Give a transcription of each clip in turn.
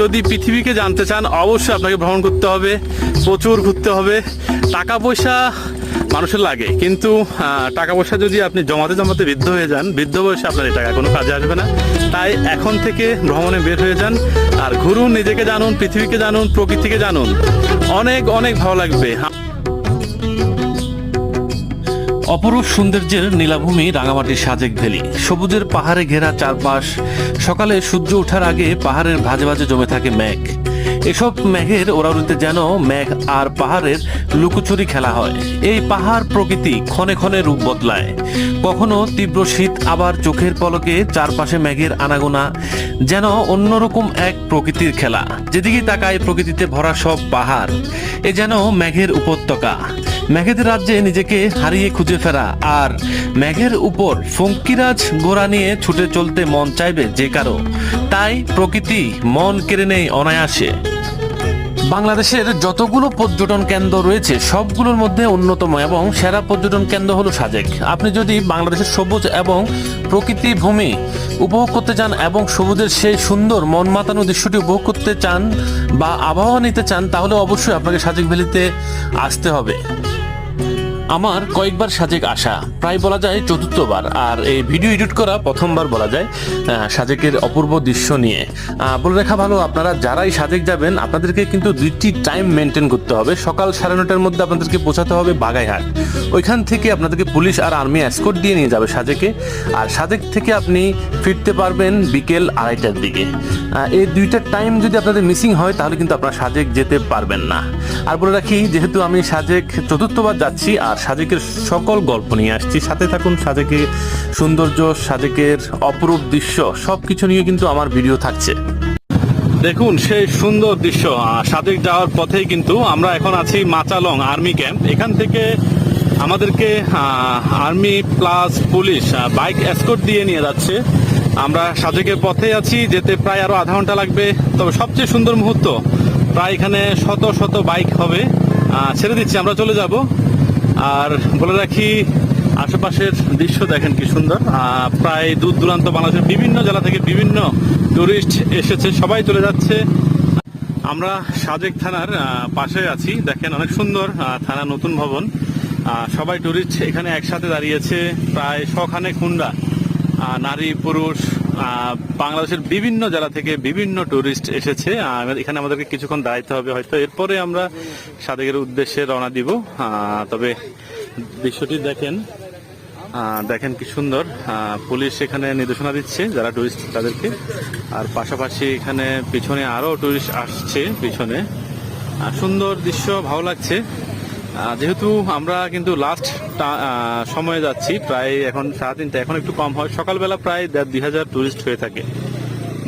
যদি পৃথিবীকে জানতে চান, অবশ্যই আপনাকে ভ্রমণ করতে হবে, প্রচুর ঘুরতে হবে। টাকা পয়সা মানুষের লাগে, কিন্তু টাকা পয়সা যদি আপনি জমাতে জমাতে বৃদ্ধ হয়ে যান, বৃদ্ধ বয়সে আপনার এই টাকা কোনো কাজে আসবে না। তাই এখন থেকে ভ্রমণে বের হয়ে যান, আর ঘুরুন, নিজেকে জানুন, পৃথিবীকে জানুন, প্রকৃতিকে জানুন। অনেক অনেক ভালো লাগবে। অপরূপ সৌন্দর্যের নীলাভূমি রাঙামাটির সাজেক ভ্যালি। সবুজের পাহাড়ে ঘেরা চারপাশ। সকালে সূর্য ওঠার আগে পাহাড়ের ভাজে ভাজে জমে থাকে মেঘ। এসব মেঘের ওরাউরিতে যেন মেঘ আর পাহাড়ের লুকোচুরি খেলা হয়। এই পাহাড় প্রকৃতি ক্ষণে ক্ষণে রূপ বদলায়। কখনো তীব্র শীত, আবার চোখের পলকে চারপাশে মেঘের আনাগোনা, যেন অন্যরকম এক প্রকৃতির খেলা। যেদিকে তাকায় প্রকৃতিতে ভরা সব পাহাড়, এ যেন মেঘের উপত্যকা। মেঘেদের রাজ্যে নিজেকে হারিয়ে খুঁজে ফেরা, আর মেঘের উপর ফঙ্কিরাজ গোড়া নিয়ে ছুটে চলতে মন চাইবে যে কারও। তাই প্রকৃতি মন কেড়ে নেই অনায়াসে। বাংলাদেশের যতগুলো পর্যটন কেন্দ্র রয়েছে, সবগুলোর মধ্যে অন্যতম এবং সেরা পর্যটন কেন্দ্র হলো সাজেক। আপনি যদি বাংলাদেশের সবুজ এবং প্রকৃতি ভূমি উপভোগ করতে চান এবং সবুজের সেই সুন্দর মন মাতানো দৃশ্যটি উপভোগ করতে চান বা আবহাওয়া নিতে চান, তাহলে অবশ্যই আপনাকে সাজেক ভ্যালিতে আসতে হবে। আমার কয়েকবার সাজেক আসা, প্রায় বলা যায় চতুর্থবার, আর এই ভিডিও এডিট করা প্রথমবার বলা যায় সাজেকের অপূর্ব দৃশ্য নিয়ে। বলে রাখা ভালো, আপনারা যারাই সাজেক যাবেন, আপনাদেরকে কিন্তু দুইটি টাইম মেনটেন করতে হবে। সকাল সাড়ে নটার মধ্যে আপনাদেরকে পৌঁছাতে হবে বাগাইহাট। ওইখান থেকে আপনাদেরকে পুলিশ আর আর্মি এসকোট দিয়ে নিয়ে যাবে সাজেকে। আর সাজেক থেকে আপনি ফিরতে পারবেন বিকেল আড়াইটার দিকে। এই দুইটা টাইম যদি আপনাদের মিসিং হয়, তাহলে কিন্তু আপনারা সাজেক যেতে পারবেন না। আর বলে রাখি, যেহেতু আমি সাজেক চতুর্থবার যাচ্ছি, আর সাজেকের সকল গল্প নিয়ে আসছি। সাথে থাকুন সাজেকের সৌন্দর্য, সাজেকের অপরূপ দৃশ্য সব কিছু নিয়ে কিন্তু আমার ভিডিও থাকছে। দেখুন, সেই সুন্দর দৃশ্য সাজেক যাওয়ার পথেই কিন্তু আমরা এখন আছি মাচালং আর্মি ক্যাম্প। এখান থেকে আমাদেরকে army plus police bike escort দিয়ে নিয়ে যাচ্ছে। আমরা সাজেকের পথে আছি, যেতে প্রায় আরও আধা ঘণ্টা লাগবে। তবে সবচেয়ে সুন্দর মুহূর্ত, প্রায় এখানে শত শত বাইক হবে। ছেড়ে দিচ্ছি, আমরা চলে যাব। আর বলে রাখি, আশেপাশের দৃশ্য দেখেন কি সুন্দর। প্রায় দূর দূরান্ত বাংলাদেশের বিভিন্ন জেলা থেকে বিভিন্ন টুরিস্ট এসেছে, সবাই চলে যাচ্ছে। আমরা সাজেক থানার পাশে আছি। দেখেন অনেক সুন্দর থানা নতুন ভবন। সবাই টুরিস্ট এখানে একসাথে দাঁড়িয়েছে, প্রায় শখানে খুন্ডা নারী, পুরুষ বাংলাদেশের বিভিন্ন জেলা থেকে বিভিন্ন টুরিস্ট এসেছে। এখানে আমাদেরকে কিছুক্ষণ দাঁড়াইতে হবে, হয়তো এরপরে আমরা সাদেকের উদ্দেশ্যে রওনা দিব। তবে দৃশ্যটি দেখেন। দেখেন কি সুন্দর। পুলিশ এখানে নির্দেশনা দিচ্ছে যারা টুরিস্ট তাদেরকে। আর পাশাপাশি এখানে পিছনে আরও টুরিস্ট আসছে পিছনে। সুন্দর দৃশ্য, ভালো লাগছে। যেহেতু আমরা কিন্তু লাস্ট সময়ে যাচ্ছি, প্রায় এখন সাড়ে তিনটা, এখন একটু কম হয়। সকালবেলা প্রায় দুই হাজার টুরিস্ট হয়ে থাকে।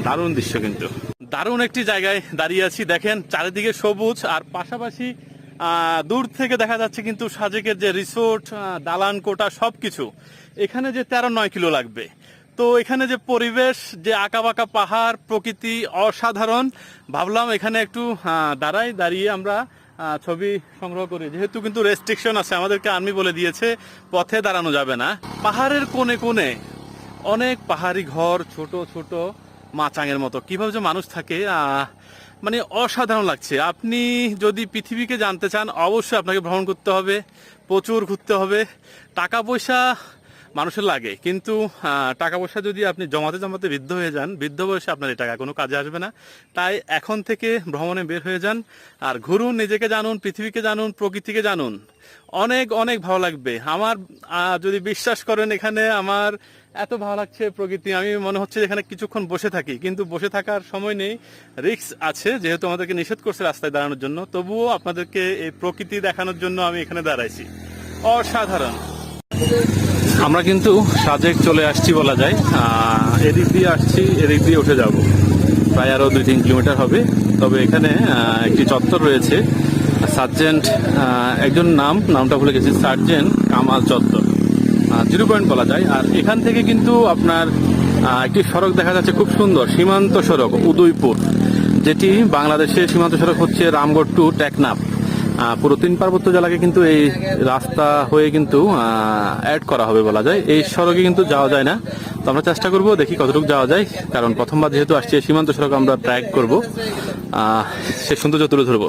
দারুণ দৃশ্য কিন্তু। দারুণ একটি জায়গায় দাঁড়িয়ে আছি, দেখেন, চারিদিকে সবুজ, আর পাশাপাশি দূর থেকে দেখা যাচ্ছে কিন্তু সাজেকের যে রিসোর্ট দালান, কোটা সব কিছু এখানে যে তেরো, নয় কিলো লাগবে। তো এখানে যে পরিবেশ, যে আঁকাবাঁকা পাহাড়, প্রকৃতি অসাধারণ। ভাবলাম এখানে একটু দাঁড়াই, দাঁড়িয়ে আমরা ছবি সংগ্রহ করি। যেহেতু কিন্তু রেস্ট্রিকশন আছে, আমাদেরকে আর্মি বলে দিয়েছে, পথে দাঁড়ানো যাবে না। পাহাড়ের কোণে কোণে অনেক পাহাড়ি ঘর, ছোট ছোট মাচাঙের মতো। কীভাবে যে মানুষ থাকে মানে অসাধারণ লাগছে। আপনি যদি পৃথিবীকে জানতে চান, অবশ্যই আপনাকে ভ্রমণ করতে হবে, প্রচুর ঘুরতে হবে। টাকা পয়সা মানুষের লাগে। কিন্তু টাকা পয়সা যদি আপনি জমাতে জমাতে বৃদ্ধ হয়ে যান, বৃদ্ধ বয়সে আপনার এই টাকা কোনো কাজে আসবে না। তাই এখন থেকে ভ্রমণে বের হয়ে যান আর ঘুরুন, নিজেকে জানুন, পৃথিবীকে জানুন, প্রকৃতিকে জানুন। অনেক অনেক ভালো লাগবে। আমার যদি বিশ্বাস করেন এখানে, আমার এত ভালো লাগছে প্রকৃতি। আমি মনে হচ্ছে এখানে কিছুক্ষণ বসে থাকি। কিন্তু বসে থাকার সময় নেই। রিক্স আছে, যেহেতু আমাদেরকে নিষেধ করছে রাস্তায় দাঁড়ানোর জন্য। তবুও আপনাদেরকে এই প্রকৃতি দেখানোর জন্য আমি এখানে দাঁড়াইছি। অসাধারণ। আমরা কিন্তু সাজেক চলে আসছি বলা যায়। এদিক দিয়ে আসছি, এদিক দিয়ে উঠে যাব। প্রায় আরও দুই তিন কিলোমিটার হবে। তবে এখানে একটি চত্বর রয়েছে। সার্জেন্ট একজন নাম, নামটা ভুলে গেছি, সার্জেন্ট কামাল চত্বর। জিরো পয়েন্ট বলা যায়। আর এখান থেকে কিন্তু আপনার একটি সড়ক দেখা যাচ্ছে খুব সুন্দর, সীমান্ত সড়ক, উদয়পুর। যেটি বাংলাদেশের সীমান্ত সড়ক হচ্ছে রামগড় টু টেকনাফ। পুরো তিন পার্বত্য জেলাকে কিন্তু এই রাস্তা হয়ে কিন্তু অ্যাড করা হবে বলা যায়। এই সড়কে কিন্তু যাওয়া যায় না। তো আমরা চেষ্টা করব, দেখি কতটুকু যাওয়া যায়। কারণ প্রথমবার যেহেতু আসছি সীমান্ত সড়ক আমরা ট্র্যাক করব। সে সৌন্দর্য তুলে ধরবো।